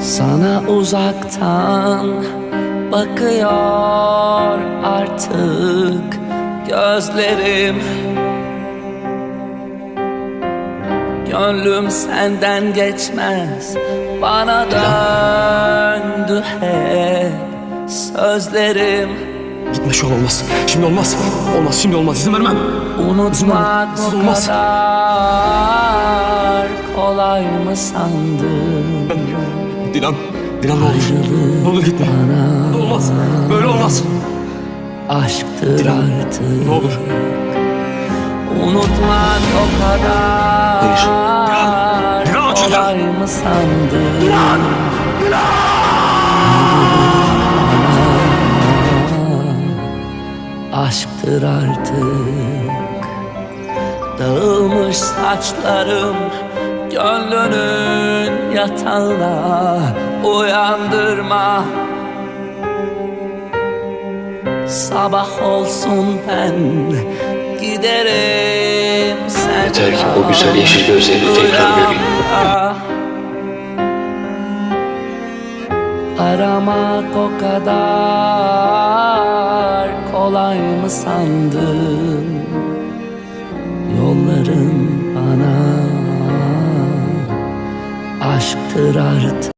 Sana uzaktan bakıyor artık gözlerim Gönlüm senden geçmez Bana döndü hep sözlerim Gitme şu an olmaz. Şimdi olmaz. Olmaz şimdi olmaz. İzin vermem. Unutmak Siz bu olmaz. kadar kolay mı sandın? Dilan. Dilan ne olur. Ne olur gitme. Olmaz. Böyle olmaz. Aşktır Dilan, artık Ne olur. Unutmak o kadar Hayır. Dilan, Dilan aç kolay mı sandın? Aşktır artık Dağılmış saçlarım Gönlünün yatağına Uyandırma. Sabah olsun ben giderim sen Yeter ki o güzel yeşil gözlerini tekrar göreyim. Aramak o kadar kolay mı sandın aşktır artık